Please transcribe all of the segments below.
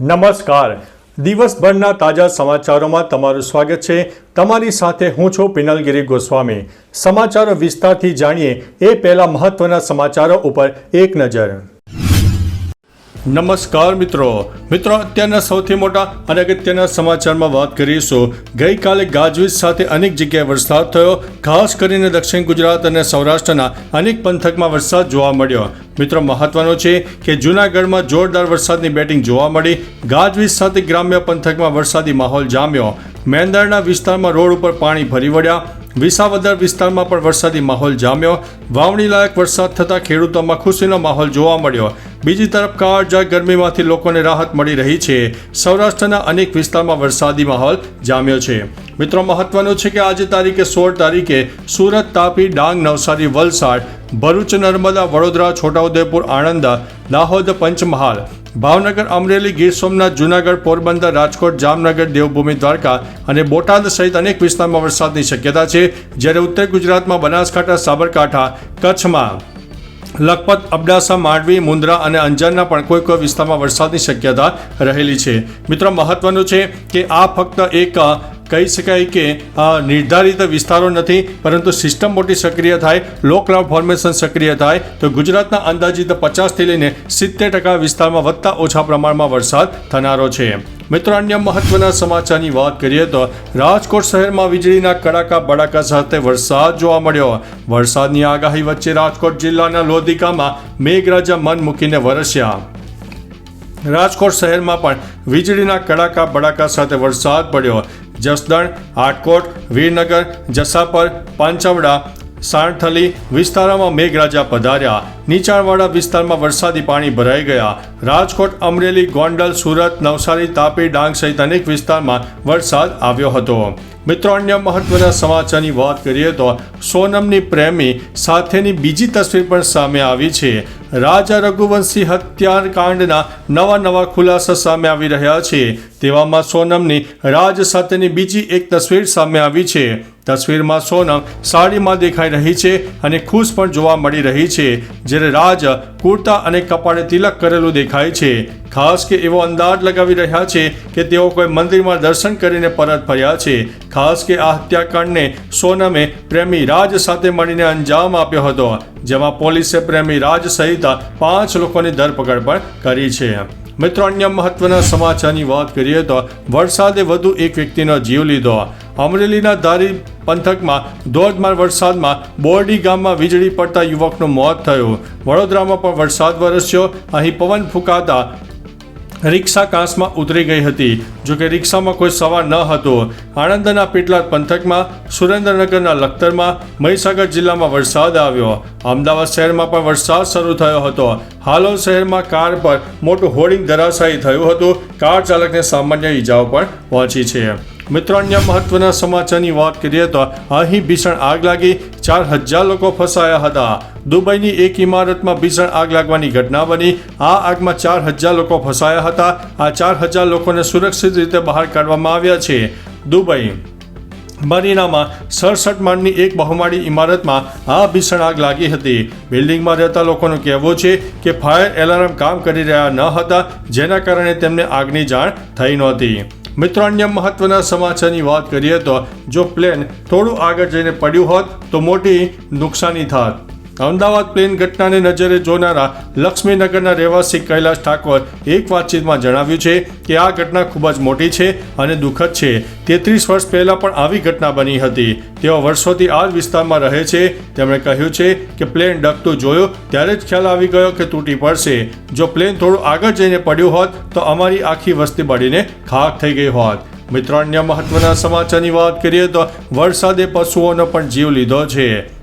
નમસ્કાર. દિવસભરના તાજા સમાચારોમાં તમારું સ્વાગત છે. તમારી સાથે હું છું પિનલગીરી ગોસ્વામી. સમાચારો વિસ્તારથી જાણીએ એ પહેલા મહત્વના સમાચારો ઉપર એક નજર. નમસ્કાર મિત્રો. મિત્રો, અત્યારના સૌથી મોટા અને અગત્યના સમાચારમાં વાત કરીશું. ગઈકાલે ગાજવીજ સાથે અનેક જગ્યાએ વરસાદ થયો. ખાસ કરીને દક્ષિણ ગુજરાત અને સૌરાષ્ટ્રના અનેક પંથકમાં વરસાદ જોવા મળ્યો. મિત્રો, મહત્વનો છે કે જૂનાગઢમાં જોરદાર વરસાદની બેટિંગ જોવા મળી. ગાજવીજ સાથે ગ્રામ્ય પંથકમાં વરસાદી માહોલ જામ્યો. મેંદરના વિસ્તારમાં રોડ ઉપર પાણી ભરી વળ્યા. વિસાવદર વિસ્તારમાં પણ વરસાદી માહોલ જામ્યો. વાવણી લાયક વરસાદ થતાં ખેડૂતોમાં ખુશીનો માહોલ જોવા મળ્યો. બીજી તરફ કાળજા ગરમીમાંથી લોકોને રાહત મળી રહી છે. સૌરાષ્ટ્રના અનેક વિસ્તારમાં વરસાદી માહોલ જામ્યો છે. મિત્રો, મહત્વનું છે કે આજે તારીખે સોળ તારીખે સુરત તાપી ડાંગ નવસારી વલસાડ ભરૂચ નર્મદા વડોદરા છોટાઉદેપુર આણંદ દાહોદ પંચમહાલ ભાવનગર અમરેલી ગીર સોમનાથ જૂનાગઢ પોરબંદર રાજકોટ જામનગર દેવભૂમિ દ્વારકા અને બોટાદ સહિત અનેક વિસ્તારમાં વરસાદની શક્યતા છે. જ્યારે ઉત્તર ગુજરાતમાં બનાસકાંઠા, સાબરકાંઠા, કચ્છમાં લખપત, અબડાસા, માંડવી મુન્દ્રા અને અંજારના પણ કોઈ કોઈ વિસ્તારમાં વરસાદની શક્યતા રહેલી છે. મિત્રો, મહત્વનું છે કે આ ફક્ત એક કહી શકાય કે નિર્ધારિત વિસ્તારો નથી, પરંતુ સિસ્ટમ મોટી સક્રિય થાય લો ક્લાઉડ ફોર્મેશન સક્રિય થાય, તો ગુજરાતના અંદાજિત પચાસથી લઈને સિત્તેર ટકા વિસ્તારમાં વધતા ઓછા પ્રમાણમાં વરસાદ થનારો છે. મિત્રો, અન્ય મહત્વના સમાચારની વાત કરીએ તો, રાજકોટ શહેરમાં વીજળીના કડાકા બડાકા સાથે વરસાદ જોવા મળ્યો. વરસાદની આગાહી વચ્ચે રાજકોટ જિલ્લાના લોધિકામાં મેઘરાજા મન મૂકીને વરસ્યા. રાજકોટ શહેરમાં પણ વીજળીના કડાકા બડાકા સાથે વરસાદ પડ્યો. જસદણ આટકોટ વીરનગર, જસાપર, પાંચવડા, સાણથલી વિસ્તારોમાં મેઘરાજા પધાર્યા. નીચાણવાળા વિસ્તારમાં વરસાદી પાણી ભરાઈ ગયા. રાજકોટ, અમરેલી, ગોંડલ, સુરત, નવસારી, તાપી, ડાંગ સહિત અનેક વિસ્તારમાં વરસાદ આવ્યો હતો. મિત્રો, અન્ય મહત્વના સમાચારની વાત કરીએ તો સોનમની પ્રેમી સાથેની બીજી તસવીર પણ સામે આવી છે. રાજા રઘુવંશી હત્યાકાંડના નવા નવા ખુલાસા સામે આવી રહ્યા છે. તેવામાં સોનમની રાજ સાથેની બીજી એક તસવીર સામે આવી છે. તસવીરમાં સોનમ સાડીમાં દેખાઈ રહી છે અને ખુશ પણ જોવા મળી રહી છે, જ્યારે રાજ કુર્તા અને કપાળે તિલક કરેલું દેખાય છે. ખાસ કે એવો અંદાજ લગાવી રહ્યા છે કે તેઓ કોઈ મંદિરમાં દર્શન કરીને પરત ફર્યા છે. ખાસ કે આ હત્યાકાંડને સોનમે પ્રેમી રાજ સાથે મળીને અંજામ આપ્યો હતો. જેમાં પોલીસે પ્રેમી રાજ સહિત પાંચ લોકોની ધરપકડ પણ કરી છે. મિત્રો, અન્ય મહત્વના સમાચારની વાત કરીએ તો વરસાદે વધુ એક વ્યક્તિનો જીવ લીધો. અમરેલીના ધારી પંથકમાં ધોધમાર વરસાદમાં બોરડી ગામમાં વીજળી પડતા યુવકનું મોત થયું. વડોદરામાં પણ વરસાદ વરસ્યો. અહીં પવન ફૂંકાતા રિક્ષા કાંસમાં ઉતરી ગઈ હતી. જોકે રિક્ષામાં કોઈ સવાર ન હતો. આણંદના પીટલાદ પંથકમાં, સુરેન્દ્રનગરના લખતરમાં, મહીસાગર જિલ્લામાં વરસાદ આવ્યો. અમદાવાદ શહેરમાં પણ વરસાદ શરૂ થયો હતો. હાલોલ શહેરમાં કાર પર મોટું હોર્ડિંગ ધરાશાયી થયું હતું. કાર ચાલકને સામાન્ય ઈજાઓ પણ પહોંચી છે. મિત્રો, અન્ય મહત્વના સમાચારની વાત કરીએ તો અહીં ભીષણ આગ લાગી. ચાર હજાર લોકો ફસાયા હતા. દુબઈની એક ઇમારતમાં ભીષણ આગ લાગવાની ઘટના બની. આ આગમાં ચાર હજાર લોકો ફસાયા હતા. આ ચાર હજાર લોકોને સુરક્ષિત રીતે બહાર કાઢવામાં આવ્યા છે. દુબઈ. મરીનામાં સડસઠ માળની એક બહુમાળી ઇમારતમાં આ ભીષણ આગ લાગી હતી. બિલ્ડિંગમાં રહેતા લોકોનું કહેવું છે કે ફાયર એલાર્મ કામ કરી રહ્યા ન હતા, જેના કારણે તેમને આગની જાણ થઈ નહોતી. મિત્રો, અન્ય મહત્વના સમાચારની વાત કરીએ તો જો પ્લેન થોડું આગળ જઈને પડ્યું હોત તો મોટી નુકસાની થાત. અમદાવાદ પ્લેન ઘટનાને નજરે જોનારા લક્ષ્મીનગરના રહેવાસી કૈલાશ ઠાકોર એક વાતચીતમાં જણાવ્યું છે કે આ ઘટના ખૂબ જ મોટી છે અને દુઃખદ છે. તેત્રીસ વર્ષ પહેલાં પણ આવી ઘટના બની હતી. તેઓ વર્ષોથી આ જ વિસ્તારમાં રહે છે. તેમણે કહ્યું છે કે પ્લેન ડગતું જોયું ત્યારે જ ખ્યાલ આવી ગયો કે તૂટી પડશે. જો પ્લેન થોડું આગળ જઈને પડ્યું હોત તો અમારી આખી વસ્તી બળીને ખાક થઈ ગઈ હોત. મિત્રો, અન્ય મહત્વના સમાચારની વાત કરીએ તો વરસાદે પશુઓનો પણ જીવ લીધો છે.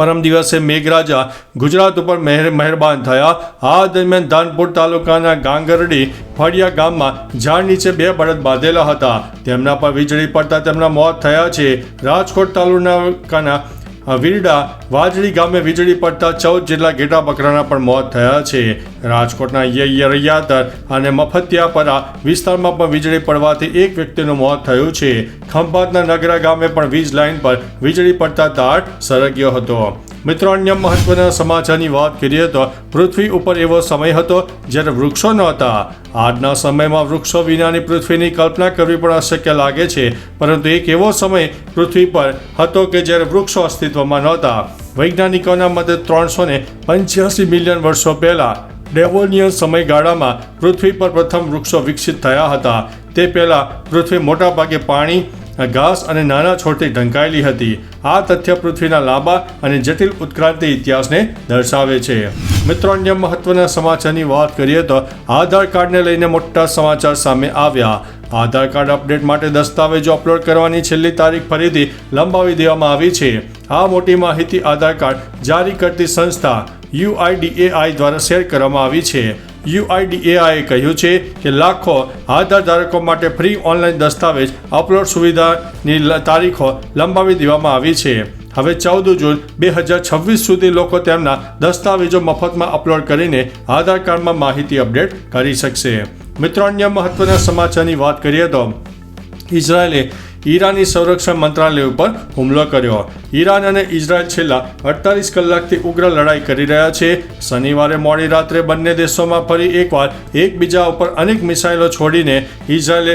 પરમ દિવસે મેઘરાજા ગુજરાત ઉપર મહેર, મહેરબાન થયા. આ દરમિયાન ધાનપુર તાલુકાના ગાંગરડી ફળિયા ગામમાં ઝાડ નીચે બે બળદ બાંધેલા હતા. તેમના પર વીજળી પડતા તેમના મોત થયા છે. રાજકોટ તાલુકાના વીરડા વાજળી ગામે વીજળી પડતા ચૌદ જેટલા ઘેટા બકરાના પણ મોત થયા છે. રાજકોટના યૈયરૈયાદર અને મફતિયાપરા વિસ્તારમાં પણ વીજળી પડવાથી એક વ્યક્તિનું મોત થયું છે. ખંભાતના નગરા ગામે પણ વીજ લાઇન પર વીજળી પડતા તાર સરગ્યો હતો. મિત્રો અન્ય મહત્વના સમાચારની વાત કરીએ તો પૃથ્વી ઉપર એવો સમય હતો જ્યારે વૃક્ષો નહોતા. આજના સમયમાં વૃક્ષો વિનાની પૃથ્વીની કલ્પના કરવી પણ અશક્ય લાગે છે. પરંતુ એક એવો સમય પૃથ્વી પર હતો કે જ્યારે વૃક્ષો અસ્તિત્વમાં નહોતા. વૈજ્ઞાનિકોના મતે ત્રણસો ને પંચ્યાસી મિલિયન વર્ષો પહેલા ડેવોનિયન સમયગાળામાં પૃથ્વી પર પ્રથમ વૃક્ષો વિકસિત થયા હતા. તે પહેલાં પૃથ્વી મોટાભાગે પાણી ઘાસ અને નાના છોડથી ઢંકાયેલી હતી. આ તથ્ય પૃથ્વીના લાંબા અને જટિલ ઉત્ક્રાંતિ ઇતિહાસને દર્શાવે છે. મિત્રો, અન્ય મહત્વના સમાચારની વાત કરીએ તો આધાર કાર્ડને લઈને મોટા સમાચાર સામે આવ્યા. આધાર કાર્ડ અપડેટ માટે દસ્તાવેજો અપલોડ કરવાની છેલ્લી તારીખ ફરીથી લંબાવી દેવામાં આવી છે. આ મોટી માહિતી આધાર કાર્ડ જારી કરતી સંસ્થા યુઆઈડીએઆઈ દ્વારા શેર કરવામાં આવી છે. યુઆઈડીએઆઈએ કહ્યું છે કે લાખો આધાર ધારકો માટે ફ્રી ઓનલાઈન દસ્તાવેજ અપલોડ સુવિધાની તારીખો લંબાવી દેવામાં આવી છે. હવે ચૌદ જૂન બે હજાર છવ્વીસ સુધી લોકો તેમના દસ્તાવેજો મફતમાં અપલોડ કરીને આધાર કાર્ડમાં માહિતી અપડેટ કરી શકશે. મિત્રો, અન્ય મહત્વના સમાચારની વાત કરીએ તો ઇઝરાયેલે ઈરાની સંરક્ષણ મંત્રાલય ઉપર હુમલો કર્યો. ઈરાન અને ઇઝરાયલ છેલ્લા અડતાલીસ કલાકથી ઉગ્ર લડાઈ કરી રહ્યા છે. શનિવારે મોડી રાત્રે બંને દેશોમાં ફરી એકવાર એકબીજા ઉપર અનેક મિસાઇલો છોડીને ઇઝરાયલે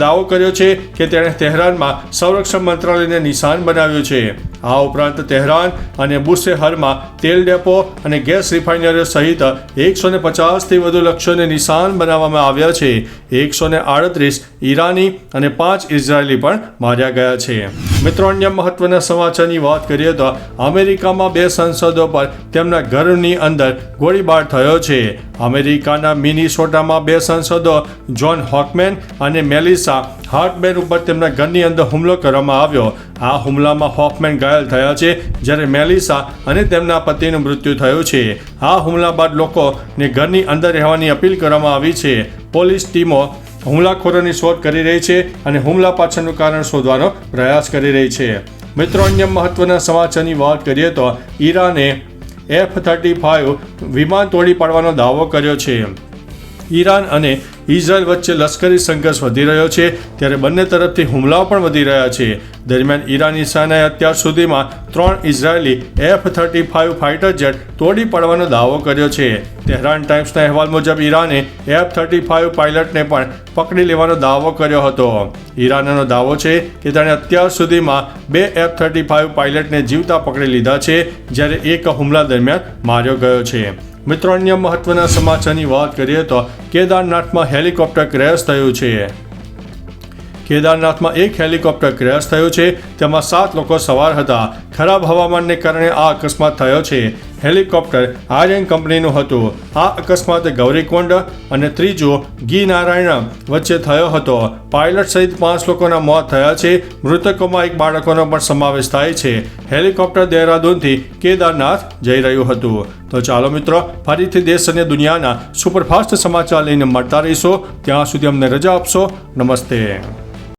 દાવો કર્યો છે કે તેણે તહેરાનમાં સંરક્ષણ મંત્રાલયને નિશાન બનાવ્યું છે. આ ઉપરાંત તહેરાન અને બુશેહરમાં તેલ ડેપો અને ગેસ રિફાઇનરીઓ સહિત એકસો ને પચાસથી વધુ લક્ષ્યોને નિશાન બનાવવામાં આવ્યા છે. એકસો ને આડત્રીસ ઈરાની અને પાંચ ઇઝરાયેલી પણ માર્યા ગયા છે. મિત્રો, અન્ય મહત્વના સમાચારની વાત કરીએ તો અમેરિકામાં બે સંસદો પર તેમના ઘરની અંદર ગોળીબાર થયો છે. અમેરિકાના મિનિસોટામાં બે સંસદો, જ્હોન હોકમેન અને મેલિસા હાર્ટમેન ઉપર તેમના ઘરની અંદર હુમલો કરવામાં આવ્યો. આ હુમલામાં હોફમેન ઘાયલ થયા છે, જ્યારે મેલિસા અને તેમના પતિનું મૃત્યુ થયું છે. આ હુમલા બાદ લોકોને ઘરની અંદર રહેવાની અપીલ કરવામાં આવી છે. પોલીસ ટીમો હુમલાખોરોની શોધ કરી રહી છે અને હુમલા પાછળનું કારણ શોધવાનો પ્રયાસ કરી રહી છે. મિત્રો, અન્ય મહત્વના સમાચારની વાત કરીએ તો ઈરાને એફ થર્ટી ફાઇવ વિમાન તોડી પાડવાનો દાવો કર્યો છે. ઈરાન અને ઇઝરાયલ વચ્ચે લશ્કરી સંઘર્ષ વધી રહ્યો છે, ત્યારે બંને તરફથી હુમલાઓ પણ વધી રહ્યા છે. દરમિયાન ઈરાની સેનાએ અત્યાર સુધીમાં ત્રણ Israeli F thirty five fighter jet તોડી પાડવાનો દાવો કર્યો છે. તેહરાન ટાઈમ્સના અહેવાલ મુજબ ઈરાને એફ થર્ટી ફાઇવ પાયલટને પણ પકડી લેવાનો દાવો કર્યો હતો. ઈરાનનો દાવો છે કે તેણે અત્યાર સુધીમાં બે એફ થર્ટી ફાઇવ પાયલટને જીવતા પકડી લીધા છે, જ્યારે એક હુમલા દરમિયાન માર્યો ગયો છે. મિત્રો, અન્ય મહત્વના સમાચારની વાત કરીએ તો કેદારનાથમાં હેલિકોપ્ટર ક્રેશ થયું છે. કેદારનાથમાં એક હેલિકોપ્ટર ક્રેશ થયું છે. તેમાં સાત લોકો સવાર હતા. ખરાબ હવામાનને કારણે આ અકસ્માત થયો છે. હેલિકોપ્ટર આર્યન કંપનીનું હતું. આ અકસ્માત ગૌરીકોંડ અને ત્રીજો ગી નારાયણ વચ્ચે થયો હતો. પાયલટ સહિત પાંચ લોકોના મોત થયા છે. મૃતકોમાં એક બાળકોનો પણ સમાવેશ થાય છે. હેલિકોપ્ટર દહેરાદૂનથી કેદારનાથ જઈ રહ્યું હતું. તો ચાલો મિત્રો, ફરીથી દેશ અને દુનિયાના સુપરફાસ્ટ સમાચાર લઈને મળતા રહીશો. ત્યાં સુધી અમને રજા આપશો. નમસ્તે.